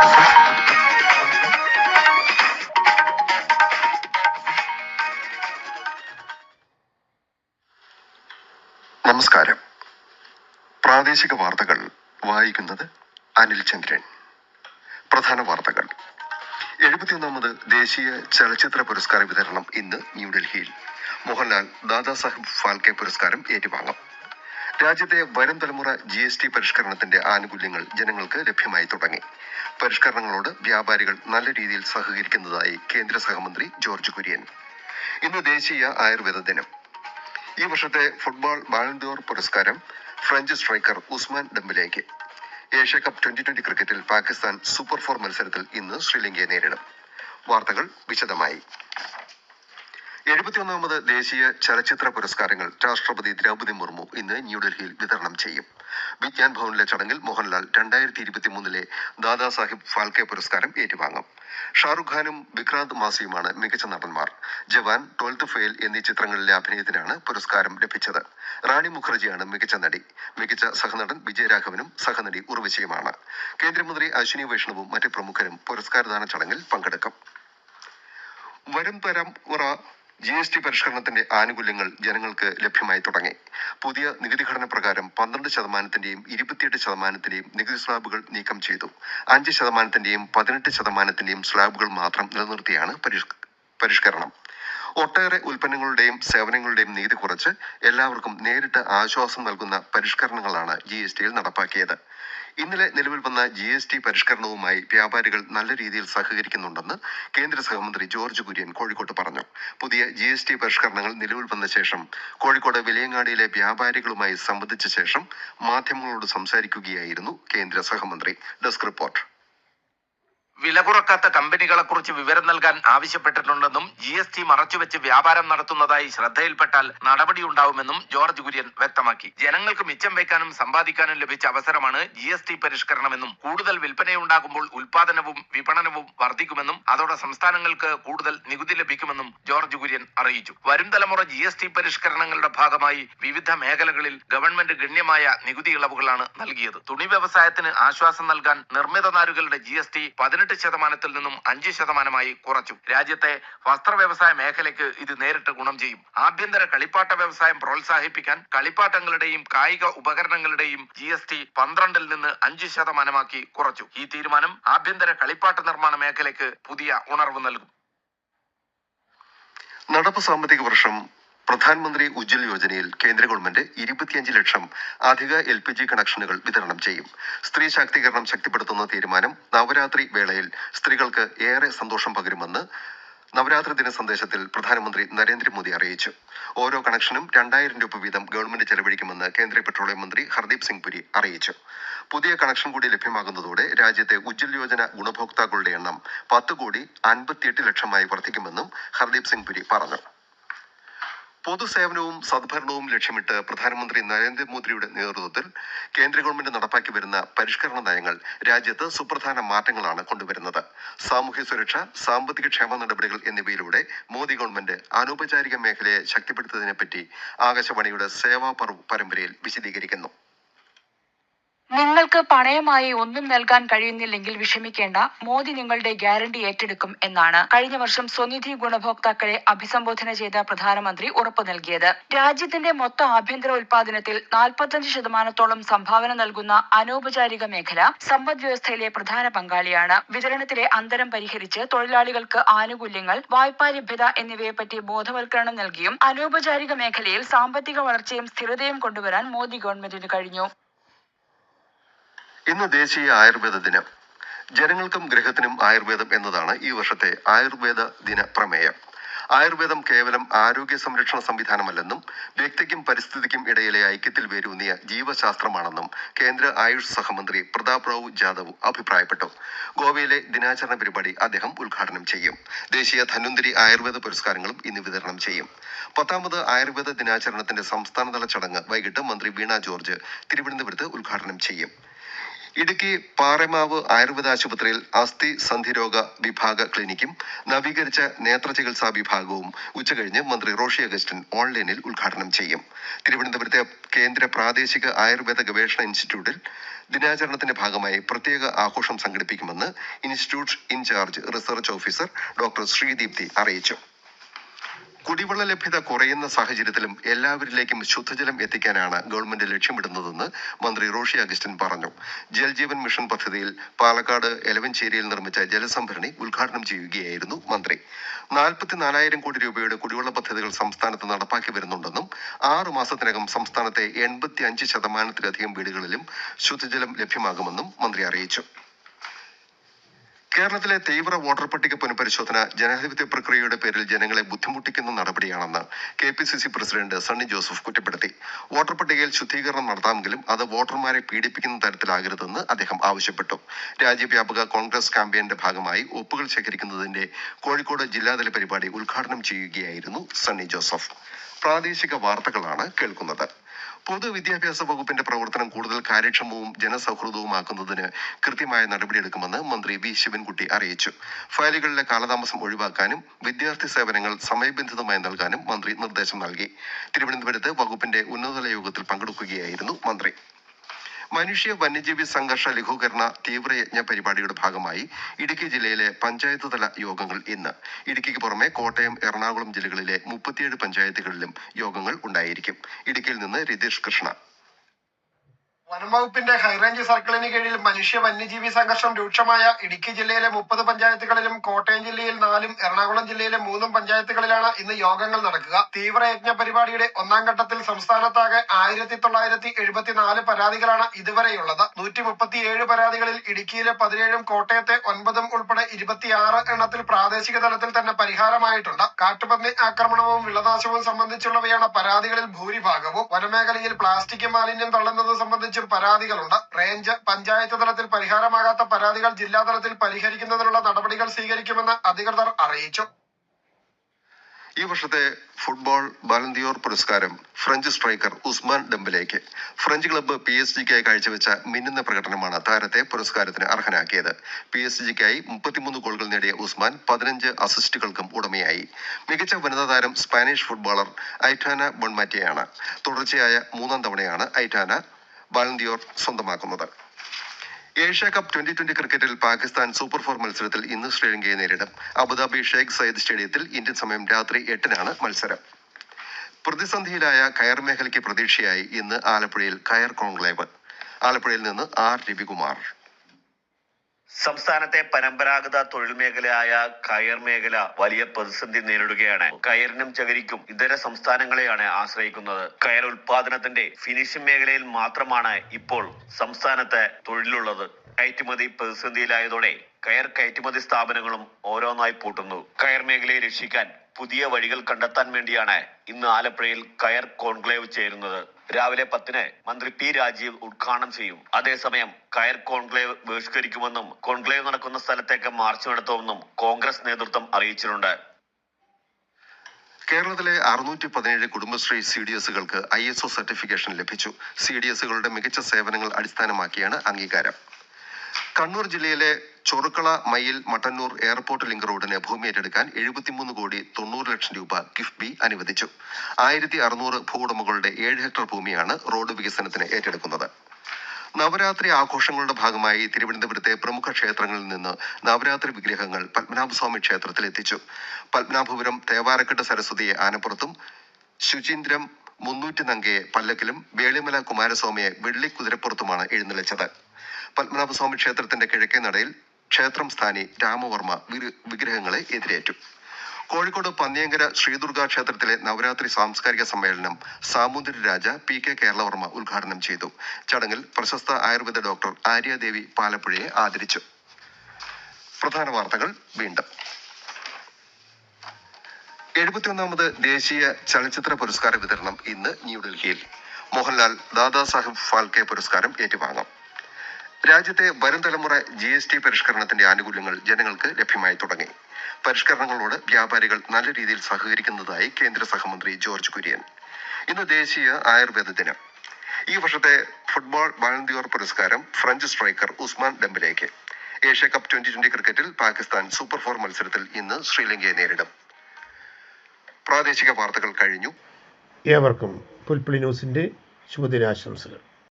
നമസ്കാരം. പ്രാദേശിക വാർത്തകൾ വായിക്കുന്നത് അനിൽ ചന്ദ്രൻ. പ്രധാന വാർത്തകൾ. എഴുപത്തിയൊന്നാമത് ദേശീയ ചലച്ചിത്ര പുരസ്കാര വിതരണം ഇന്ന് ന്യൂഡൽഹിയിൽ. മോഹൻലാൽ ദാദാസാഹിബ് ഫാൽക്കെ പുരസ്കാരം ഏറ്റുവാങ്ങും. രാജ്യത്തെ വരും തലമുറ ജി എസ് ടി പരിഷ്കരണത്തിന്റെ ആനുകൂല്യങ്ങൾ ജനങ്ങൾക്ക് ലഭ്യമായി തുടങ്ങി. പരിഷ്കരണങ്ങളോട് വ്യാപാരികൾ നല്ല രീതിയിൽ സഹകരിക്കുന്നതായി കേന്ദ്ര സഹമന്ത്രി ജോർജ് കുര്യൻ. ഇന്ന് ദേശീയ ആയുർവേദ ദിനം. ഈ വർഷത്തെ ഫുട്ബോൾ ബാലൻഡോർ പുരസ്കാരം ഫ്രഞ്ച് സ്ട്രൈക്കർ ഉസ്മാൻ ഡംബിലേക്ക്. ഏഷ്യ കപ്പ് ട്വന്റി ട്വന്റി ക്രിക്കറ്റിൽ പാകിസ്ഥാൻ സൂപ്പർ ഫോർ മത്സരത്തിൽ ഇന്ന് ശ്രീലങ്കയെ നേരിടും. വാർത്തകൾ വിശദമായി. എഴുപത്തിയൊന്നാമത് ദേശീയ ചലച്ചിത്ര പുരസ്കാരങ്ങൾ രാഷ്ട്രപതി ദ്രൗപദി മുർമു ഇന്ന് ന്യൂഡൽഹിയിൽ വിതരണം ചെയ്യും. വിജ്ഞാൻ ഭവനിലെ ചടങ്ങിൽ മോഹൻലാൽ രണ്ടായിരത്തി ഇരുപത്തിമൂന്നിലെ ദാദാ സാഹിബ് ഫാൽക്കെ പുരസ്കാരം ഏറ്റുവാങ്ങും. ഷാറുഖ് ഖാനും വിക്രാന്ത് മാസിയുമാണ് മികച്ച നടന്മാർ. ജവാൻ ട്വൽത്ത് ഫെയിൽ എന്നീ ചിത്രങ്ങളിലെ അഭിനയത്തിനാണ് പുരസ്കാരം ലഭിച്ചത്. റാണി മുഖർജിയാണ് മികച്ച നടി. മികച്ച സഹനടൻ വിജയരാഘവനും സഹനടി ഉർവശിയുമാണ്. കേന്ദ്രമന്ത്രി അശ്വിനി വൈഷ്ണവും മറ്റ് പ്രമുഖരും പുരസ്കാരദാന ചടങ്ങിൽ പങ്കെടുക്കും. വരും തലമുറ ജി എസ് ടി പരിഷ്കരണത്തിന്റെ ആനുകൂല്യങ്ങൾ ജനങ്ങൾക്ക് ലഭ്യമായി തുടങ്ങി. പുതിയ നികുതി ഘടന പ്രകാരം പന്ത്രണ്ട് ശതമാനത്തിന്റെയും ഇരുപത്തിയെട്ട് ശതമാനത്തിന്റെയും നികുതി സ്ലാബുകൾ നീക്കം ചെയ്തു. അഞ്ച് ശതമാനത്തിന്റെയും പതിനെട്ട് ശതമാനത്തിന്റെയും സ്ലാബുകൾ മാത്രം നിലനിർത്തിയാണ് പരിഷ്കരണം. ഒട്ടേറെ ഉൽപ്പന്നങ്ങളുടെയും സേവനങ്ങളുടെയും നികുതി കുറച്ച് എല്ലാവർക്കും നേരിട്ട് ആശ്വാസം നൽകുന്ന പരിഷ്കരണങ്ങളാണ് ജി എസ് ടിയിൽ നടപ്പാക്കിയത്. ഇന്നലെ നിലവിൽ വന്ന ജി എസ് ടി പരിഷ്കരണവുമായി വ്യാപാരികൾ നല്ല രീതിയിൽ സഹകരിക്കുന്നുണ്ടെന്ന് കേന്ദ്ര സഹമന്ത്രി ജോർജ് കുര്യൻ കോഴിക്കോട്ട് പറഞ്ഞു. പുതിയ ജി എസ് ടി പരിഷ്കരണങ്ങൾ നിലവിൽ വന്ന ശേഷം കോഴിക്കോട് വിലയങ്ങാടിയിലെ വ്യാപാരികളുമായി സംവദിച്ച ശേഷം മാധ്യമങ്ങളോട് സംസാരിക്കുകയായിരുന്നു കേന്ദ്ര സഹമന്ത്രി. Desk report. കുറക്കാത്ത കമ്പനികളെ കുറിച്ച് വിവരം നൽകാൻ ആവശ്യപ്പെട്ടിട്ടുണ്ടെന്നും ജി എസ് ടി മറച്ചുവെച്ച് വ്യാപാരം നടത്തുന്നതായി ശ്രദ്ധയിൽപ്പെട്ടാൽ നടപടിയുണ്ടാവുമെന്നും ജോർജ് കുര്യൻ വ്യക്തമാക്കി. ജനങ്ങൾക്ക് മിച്ചം വെക്കാനും സമ്പാദിക്കാനും ലഭിച്ച അവസരമാണ് ജി എസ് ടി പരിഷ്കരണമെന്നും കൂടുതൽ വിൽപ്പനയുണ്ടാകുമ്പോൾ ഉൽപാദനവും വിപണനവും വർദ്ധിക്കുമെന്നും അതോടെ സംസ്ഥാനങ്ങൾക്ക് കൂടുതൽ നികുതി ലഭിക്കുമെന്നും ജോർജ് കുര്യൻ അറിയിച്ചു. വരും തലമുറ ജി എസ് ടി പരിഷ്കരണങ്ങളുടെ ഭാഗമായി വിവിധ മേഖലകളിൽ ഗവൺമെന്റ് ഗണ്യമായ നികുതി ഇളവുകളാണ് നൽകിയത്. തുണി വ്യവസായത്തിന് ആശ്വാസം നൽകാൻ നിർമ്മിത നാരുകളുടെ ജി എസ് ടി പതിനെട്ട് ശതമാനത്തിൽ നിന്നും അഞ്ച് ശതമാനമായി കുറച്ചു. രാജ്യത്തെ വസ്ത്ര വ്യവസായ മേഖലയ്ക്ക് ഇത് നേരിട്ട് ഗുണം ചെയ്യും. ആഭ്യന്തര കളിപ്പാട്ട വ്യവസായം പ്രോത്സാഹിപ്പിക്കാൻ കളിപ്പാട്ടങ്ങളുടെയും കായിക ഉപകരണങ്ങളുടെയും ജി എസ് ടി പന്ത്രണ്ടിൽ നിന്ന് അഞ്ച് ശതമാനമാക്കി കുറച്ചു. ഈ തീരുമാനം ആഭ്യന്തര കളിപ്പാട്ട നിർമ്മാണ മേഖലയ്ക്ക് പുതിയ ഉണർവ് നൽകും. നടപ്പ് സാമ്പത്തിക വർഷം പ്രധാനമന്ത്രി ഉജ്ജ്വൽ യോജനയിൽ കേന്ദ്ര ഗവൺമെന്റ് ഇരുപത്തിയഞ്ച് ലക്ഷം അധിക എൽ പി ജി കണക്ഷനുകൾ വിതരണം ചെയ്യും. സ്ത്രീ ശാക്തീകരണം ശക്തിപ്പെടുത്തുന്ന തീരുമാനം നവരാത്രി വേളയിൽ സ്ത്രീകൾക്ക് ഏറെ സന്തോഷം പകരുമെന്ന് നവരാത്രി ദിന സന്ദേശത്തിൽ പ്രധാനമന്ത്രി നരേന്ദ്രമോദി അറിയിച്ചു. ഓരോ കണക്ഷനും രണ്ടായിരം രൂപ വീതം ഗവൺമെന്റ് ചെലവഴിക്കുമെന്ന് കേന്ദ്ര പെട്രോളിയം മന്ത്രി ഹർദീപ് സിംഗ് പുരി അറിയിച്ചു. പുതിയ കണക്ഷൻ കൂടി ലഭ്യമാകുന്നതോടെ രാജ്യത്തെ ഉജ്ജ്വൽ യോജന ഗുണഭോക്താക്കളുടെ എണ്ണം പത്ത് കോടി അൻപത്തിയെട്ട് ലക്ഷമായി വർദ്ധിക്കുമെന്നും ഹർദീപ് സിംഗ് പുരി പറഞ്ഞു. പൊതുസേവനവും സദ്ഭരണവും ലക്ഷ്യമിട്ട് പ്രധാനമന്ത്രി നരേന്ദ്രമോദിയുടെ നേതൃത്വത്തിൽ കേന്ദ്ര ഗവൺമെന്റ് നടപ്പാക്കി വരുന്ന പരിഷ്കരണ നയങ്ങൾ രാജ്യത്ത് സുപ്രധാന മാറ്റങ്ങളാണ് കൊണ്ടുവരുന്നത്. സാമൂഹ്യ സുരക്ഷ സാമ്പത്തിക ക്ഷേമ നടപടികൾ എന്നിവയിലൂടെ മോദി ഗവൺമെന്റ് അനൗപചാരിക മേഖലയെ ശക്തിപ്പെടുത്തുന്നതിനെപ്പറ്റി ആകാശവാണിയുടെ സേവാ പരമ്പരയിൽ വിശദീകരിക്കുന്നു. നിങ്ങൾക്ക് പണയമായി ഒന്നും നൽകാൻ കഴിയുന്നില്ലെങ്കിൽ വിഷമിക്കേണ്ട. മോദി നിങ്ങളുടെ ഗ്യാരണ്ടി ഏറ്റെടുക്കും എന്നാണ് കഴിഞ്ഞ വർഷം സ്വനിധി ഗുണഭോക്താക്കളെ അഭിസംബോധന ചെയ്ത പ്രധാനമന്ത്രി ഉറപ്പു നൽകിയത്. രാജ്യത്തിന്റെ മൊത്ത ആഭ്യന്തര ഉൽപാദനത്തിൽ നാൽപ്പത്തഞ്ച് ശതമാനത്തോളം സംഭാവന നൽകുന്ന അനൗപചാരിക മേഖല സമ്പദ് വ്യവസ്ഥയിലെ പ്രധാന പങ്കാളിയാണ്. വിതരണത്തിലെ അന്തരം പരിഹരിച്ച് തൊഴിലാളികൾക്ക് ആനുകൂല്യങ്ങൾ വായ്പാ ലഭ്യത എന്നിവയെപ്പറ്റി ബോധവൽക്കരണം നൽകിയും അനൗപചാരിക മേഖലയിൽ സാമ്പത്തിക വളർച്ചയും സ്ഥിരതയും കൊണ്ടുവരാൻ മോദി ഗവൺമെന്റിന് കഴിഞ്ഞു. ഇന്ന് ദേശീയ ആയുർവേദ ദിനം. ജനങ്ങൾക്കും ഗൃഹത്തിനും ആയുർവേദം എന്നതാണ് ഈ വർഷത്തെ ആയുർവേദ ദിന പ്രമേയം. ആയുർവേദം കേവലം ആരോഗ്യ സംരക്ഷണ സംവിധാനമല്ലെന്നും വ്യക്തിക്കും പരിസ്ഥിതിക്കും ഇടയിലെ ഐക്യത്തിൽ വേരൂന്നിയ ജീവശാസ്ത്രമാണെന്നും കേന്ദ്ര ആയുഷ് സഹമന്ത്രി പ്രതാപ് റാവു ജാദവ് അഭിപ്രായപ്പെട്ടു. ഗോവയിലെ ദിനാചരണ പരിപാടി അദ്ദേഹം ഉദ്ഘാടനം ചെയ്യും. ദേശീയ ധന്വന്തിരി ആയുർവേദ പുരസ്കാരങ്ങളും ഇന്ന് വിതരണം ചെയ്യും. പത്താമത് ആയുർവേദ ദിനാചരണത്തിന്റെ സംസ്ഥാനതല ചടങ്ങ് വൈകിട്ട് മന്ത്രി വീണ ജോർജ് തിരുവനന്തപുരത്ത് ഉദ്ഘാടനം ചെയ്യും. ഇടുക്കി പാറമാവ് ആയുർവേദ ആശുപത്രിയിൽ അസ്ഥി സന്ധിരോഗ വിഭാഗ ക്ലിനിക്കും നവീകരിച്ച നേത്ര ചികിത്സാ വിഭാഗവും ഉച്ചകഴിഞ്ഞ് മന്ത്രി റോഷി അഗസ്റ്റിൻ ഓൺലൈനിൽ ഉദ്ഘാടനം ചെയ്യും. തിരുവനന്തപുരത്തെ കേന്ദ്ര പ്രാദേശിക ആയുർവേദ ഗവേഷണ ഇൻസ്റ്റിറ്റ്യൂട്ടിൽ ദിനാചരണത്തിന്റെ ഭാഗമായി പ്രത്യേക ആഘോഷം സംഘടിപ്പിക്കുമെന്ന് institute in-charge research officer doctor Sreedeepthi അറിയിച്ചു. കുടിവെള്ള ലഭ്യത കുറയുന്ന സാഹചര്യത്തിലും എല്ലാവരിലേക്കും ശുദ്ധജലം എത്തിക്കാനാണ് ഗവൺമെന്റ് ലക്ഷ്യമിടുന്നതെന്ന് മന്ത്രി റോഷി അഗസ്റ്റിൻ പറഞ്ഞു. ജൽജീവൻ മിഷൻ പദ്ധതിയിൽ പാലക്കാട് എലവഞ്ചേരിയിൽ നിർമ്മിച്ച ജലസംഭരണി ഉദ്ഘാടനം ചെയ്യുകയായിരുന്നു മന്ത്രി. നാൽപ്പത്തിനാലായിരം കോടി രൂപയുടെ കുടിവെള്ള പദ്ധതികൾ സംസ്ഥാനത്ത് നടപ്പാക്കി വരുന്നുണ്ടെന്നും ആറു മാസത്തിനകം സംസ്ഥാനത്തെ എൺപത്തി അഞ്ച് ശതമാനത്തിലധികം വീടുകളിലും ശുദ്ധജലം ലഭ്യമാകുമെന്നും മന്ത്രി അറിയിച്ചു. കേരളത്തിലെ തീവ്ര വോട്ടർ പട്ടിക പുനഃപരിശോധന ജനാധിപത്യ പ്രക്രിയയുടെ പേരിൽ ജനങ്ങളെ ബുദ്ധിമുട്ടിക്കുന്ന നടപടിയാണെന്ന് K P C C president Sunny Joseph കുറ്റപ്പെടുത്തി. വോട്ടർ പട്ടികയിൽ ശുദ്ധീകരണം നടത്താമെങ്കിലും അത് വോട്ടർമാരെ പീഡിപ്പിക്കുന്ന തരത്തിലാകരുതെന്ന് അദ്ദേഹം ആവശ്യപ്പെട്ടു. രാജ്യവ്യാപക കോൺഗ്രസ് ക്യാമ്പയിന്റെ ഭാഗമായി ഒപ്പുകൾ ശേഖരിക്കുന്നതിന്റെ കോഴിക്കോട് ജില്ലാതല പരിപാടി ഉദ്ഘാടനം ചെയ്യുകയായിരുന്നു സണ്ണി ജോസഫ്. പ്രാദേശിക വാർത്തകളാണ് കേൾക്കുന്നത്. പൊതുവിദ്യാഭ്യാസ വകുപ്പിന്റെ പ്രവർത്തനം കൂടുതൽ കാര്യക്ഷമവും ജനസൗഹൃദവുമാക്കുന്നതിന് കൃത്യമായ നടപടിയെടുക്കുമെന്ന് മന്ത്രി വി. ശിവൻകുട്ടി അറിയിച്ചു. ഫയലുകളിലെ കാലതാമസം ഒഴിവാക്കാനും വിദ്യാർത്ഥി സേവനങ്ങൾ സമയബന്ധിതമായി നൽകാനും മന്ത്രി നിർദ്ദേശം നൽകി. തിരുവനന്തപുരത്ത് വകുപ്പിന്റെ ഉന്നതതല യോഗത്തിൽ പങ്കെടുക്കുകയായിരുന്നു മന്ത്രി. മനുഷ്യ വന്യജീവി സംഘർഷ ലഘൂകരണ തീവ്രയജ്ഞ പരിപാടിയുടെ ഭാഗമായി ഇടുക്കി ജില്ലയിലെ പഞ്ചായത്ത് തല യോഗങ്ങൾ ഇന്ന്. ഇടുക്കിക്ക് പുറമെ കോട്ടയം എറണാകുളം ജില്ലകളിലെ മുപ്പത്തിയേഴ് പഞ്ചായത്തുകളിലും യോഗങ്ങൾ ഉണ്ടായിരിക്കും. ഇടുക്കിയിൽ നിന്ന് രതീഷ് കൃഷ്ണ. വനംവകുപ്പിന്റെ ഹൈറേഞ്ച് സർക്കിളിന് കീഴിൽ മനുഷ്യ വന്യജീവി സംഘർഷം രൂക്ഷമായ ഇടുക്കി ജില്ലയിലെ മുപ്പത് പഞ്ചായത്തുകളിലും കോട്ടയം ജില്ലയിൽ നാലും എറണാകുളം ജില്ലയിലെ മൂന്നും പഞ്ചായത്തുകളിലാണ് ഇന്ന് യോഗങ്ങൾ നടക്കുക. തീവ്രയജ്ഞ പരിപാടിയുടെ ഒന്നാം ഘട്ടത്തിൽ സംസ്ഥാനത്താകെ ആയിരത്തി തൊള്ളായിരത്തി എഴുപത്തിനാല് പരാതികളാണ് ഇതുവരെയുള്ളത്. നൂറ്റി മുപ്പത്തിയേഴ് പരാതികളിൽ ഇടുക്കിയിലെ പതിനേഴും കോട്ടയത്തെ ഒൻപതും ഉൾപ്പെടെ ഇരുപത്തിയാറ് എണ്ണത്തിൽ പ്രാദേശിക തലത്തിൽ തന്നെ പരിഹാരമായിട്ടുണ്ട്. കാട്ടുപന്നി ആക്രമണവും വിളനാശവും സംബന്ധിച്ചുള്ളവയാണ് പരാതികളിൽ ഭൂരിഭാഗവും. വനമേഖലയിൽ പ്ലാസ്റ്റിക് മാലിന്യം തള്ളുന്നത് സംബന്ധിച്ചും പരാതികളുണ്ട്. റേഞ്ച് പഞ്ചായത്ത് തലത്തിൽ പരിഹാരമാകാത്ത പരാതികൾ ജില്ലാ തലത്തിൽ പരിഹരിക്കുന്നതിനുള്ള നടപടികൾ സ്വീകരിക്കുമെന്ന് അധികൃതർ അറിയിച്ചു. ഈ വർഷത്തെ ഫുട്ബോൾ ബാലന്തിയോർ പുരസ്കാരം ഫ്രഞ്ച് സ്ട്രൈക്കർ ഉസ്മാൻ ഡെമ്പലേക്ക്. ഫ്രഞ്ച് ക്ലബ്ബ് പി എസ് ജിക്കായി കാഴ്ചവെച്ച മിന്നുന്ന പ്രകടനമാണ് താരത്തെ പുരസ്കാരത്തിന് അർഹനാക്കിയത്. പി എസ് ജിക്കായി മുപ്പത്തിമൂന്ന് ഗോളുകൾ നേടിയ ഉസ്മാൻ പതിനഞ്ച് അസിസ്റ്റുകൾക്കും ഉടമയായി. മികച്ച വനിതാ താരം സ്പാനിഷ് ഫുട്ബോളർ ഐറ്റാന ബൊൺമാറ്റിയാണ് തുടർച്ചയായ മൂന്നാം തവണയാണ് ഐറ്റാന ബാലന്തിയോർ സ്വന്തമാക്കുന്നത്. ഏഷ്യ കപ്പ് ട്വന്റി ട്വന്റി ക്രിക്കറ്റിൽ പാകിസ്ഥാൻ സൂപ്പർ ഫോർ മത്സരത്തിൽ ഇന്ന് ശ്രീലങ്കയെ നേരിടും. അബുദാബി ഷെയ്ഖ് സയ്യിദ് സ്റ്റേഡിയത്തിൽ ഇന്ത്യൻ സമയം രാത്രി എട്ടിനാണ് മത്സരം. പ്രതിസന്ധിയിലായ കയർ മേഖലയ്ക്ക് പ്രതീക്ഷയായി ഇന്ന് ആലപ്പുഴയിൽ കയർ കോൺക്ലേവ്. ആലപ്പുഴയിൽ നിന്ന് ആർ രവികുമാർ. സംസ്ഥാനത്തെ പരമ്പരാഗത തൊഴിൽ മേഖലയായ കയർ മേഖല വലിയ പ്രതിസന്ധി നേരിടുകയാണ്. കയറിനും ചകരിക്കും ഇതര സംസ്ഥാനങ്ങളെയാണ് ആശ്രയിക്കുന്നത്. കയർ ഉൽപാദനത്തിന്റെ ഫിനിഷിംഗ് മേഖലയിൽ മാത്രമാണ് ഇപ്പോൾ സംസ്ഥാനത്ത് തൊഴിലുള്ളത്. കയറ്റുമതി പ്രതിസന്ധിയിലായതോടെ കയർ കയറ്റുമതി സ്ഥാപനങ്ങളും ഓരോന്നായി പൂട്ടുന്നു. കയർ മേഖലയെ രക്ഷിക്കാൻ പുതിയ വഴികൾ കണ്ടെത്താൻ വേണ്ടിയാണ് ഇന്ന് ആലപ്പുഴയിൽ കയർ കോൺക്ലേവ് ചേരുന്നത്. രാവിലെ പത്തിന് മന്ത്രി പി രാജീവ് ഉദ്ഘാടനം ചെയ്യും. അതേസമയം കയർ കോൺക്ലേവ് ബഹിഷ്കരിക്കുമെന്നും കോൺക്ലേവ് നടക്കുന്ന സ്ഥലത്തേക്ക് മാർച്ച് നടത്തുമെന്നും കോൺഗ്രസ് നേതൃത്വം അറിയിച്ചിട്ടുണ്ട്. കേരളത്തിലെ അറുന്നൂറ്റി പതിനേഴ് കുടുംബശ്രീ സി ഡി എസുകൾക്ക് ഐ എസ് ഒ സർട്ടിഫിക്കേഷൻ ലഭിച്ചു. സി ഡി എസുകളുടെ മികച്ച സേവനങ്ങൾ അടിസ്ഥാനമാക്കിയാണ് അംഗീകാരം. കണ്ണൂർ ജില്ലയിലെ ചൊറുക്കള മയിൽ മട്ടന്നൂർ എയർപോർട്ട് ലിങ്ക് റോഡിന് ഭൂമി ഏറ്റെടുക്കാൻ എഴുപത്തിമൂന്ന് കോടി തൊണ്ണൂറ് ലക്ഷം രൂപ കിഫ്ബി അനുവദിച്ചു. ആയിരത്തി അറുന്നൂറ് ഭൂവുടമകളുടെ ഏഴ് ഹെക്ടർ ഭൂമിയാണ് റോഡ് വികസനത്തിന് ഏറ്റെടുക്കുന്നത്. നവരാത്രി ആഘോഷങ്ങളുടെ ഭാഗമായി തിരുവനന്തപുരത്തെ പ്രമുഖ ക്ഷേത്രങ്ങളിൽ നിന്ന് നവരാത്രി വിഗ്രഹങ്ങൾ പത്മനാഭസ്വാമി ക്ഷേത്രത്തിൽ എത്തിച്ചു. പത്മനാഭപുരം തേവാരക്കെട്ട് സരസ്വതിയെ ആനപ്പുറത്തും ശുചീന്ദ്രം മുന്നൂറ്റി നങ്കയെ പല്ലക്കിലും വേളിമല കുമാരസ്വാമിയെ വെള്ളി കുതിരപ്പുറത്തുമാണ് എഴുന്നള്ളിച്ചത്. പത്മനാഭസ്വാമി ക്ഷേത്രത്തിന്റെ കിഴക്കേ നടയിൽ ക്ഷേത്രം സ്ഥാനി രാമവർമ്മ വിഗ്രഹങ്ങളെ എതിരേറ്റു. കോഴിക്കോട് പന്നിയങ്കര ശ്രീദുർഗാ ക്ഷേത്രത്തിലെ നവരാത്രി സാംസ്കാരിക സമ്മേളനം സാമൂതിരി രാജ പി കെ കേരളവർമ്മ ഉദ്ഘാടനം ചെയ്തു. ചടങ്ങിൽ പ്രശസ്ത ആയുർവേദ ഡോക്ടർ ആര്യാദേവി പാലപ്പുഴയെ ആദരിച്ചു. പ്രധാന വാർത്തകൾ വീണ്ടും. എഴുപത്തിയൊന്നാമത് ദേശീയ ചലച്ചിത്ര പുരസ്കാര വിതരണം ഇന്ന് ന്യൂഡൽഹിയിൽ മോഹൻലാൽ ദാദാസാഹിബ് ഫാൽക്കെ പുരസ്കാരം ഏറ്റുവാങ്ങും. രാജ്യത്തെ വരും തലമുറ ജി എസ് ടി പരിഷ്കരണത്തിന്റെ ആനുകൂല്യങ്ങൾ ജനങ്ങൾക്ക് ലഭ്യമായി തുടങ്ങി. പരിഷ്കരണങ്ങളോട് വ്യാപാരികൾ നല്ല രീതിയിൽ സഹകരിക്കുന്നതായി കേന്ദ്ര സഹമന്ത്രി ജോർജ് കുര്യൻ. ഇന്ന് ദേശീയ ആയുർവേദ ദിനം. ഈ വർഷത്തെ ഫുട്ബോൾ ബാലന്തിയോർ പുരസ്കാരം ഫ്രഞ്ച് സ്ട്രൈക്കർ ഉസ്മാൻ ഡെംബലേക്ക്. ഏഷ്യ കപ്പ് ട്വന്റി ട്വന്റി ക്രിക്കറ്റിൽ പാകിസ്ഥാൻ സൂപ്പർ ഫോർ മത്സരത്തിൽ ഇന്ന് ശ്രീലങ്കയെ നേരിടും. പ്രാദേശിക വാർത്തകൾ കഴിഞ്ഞു. ഏവർക്കും പുൽപ്പള്ളി ന്യൂസിന്റെ ശുഭദിനാശംസകൾ.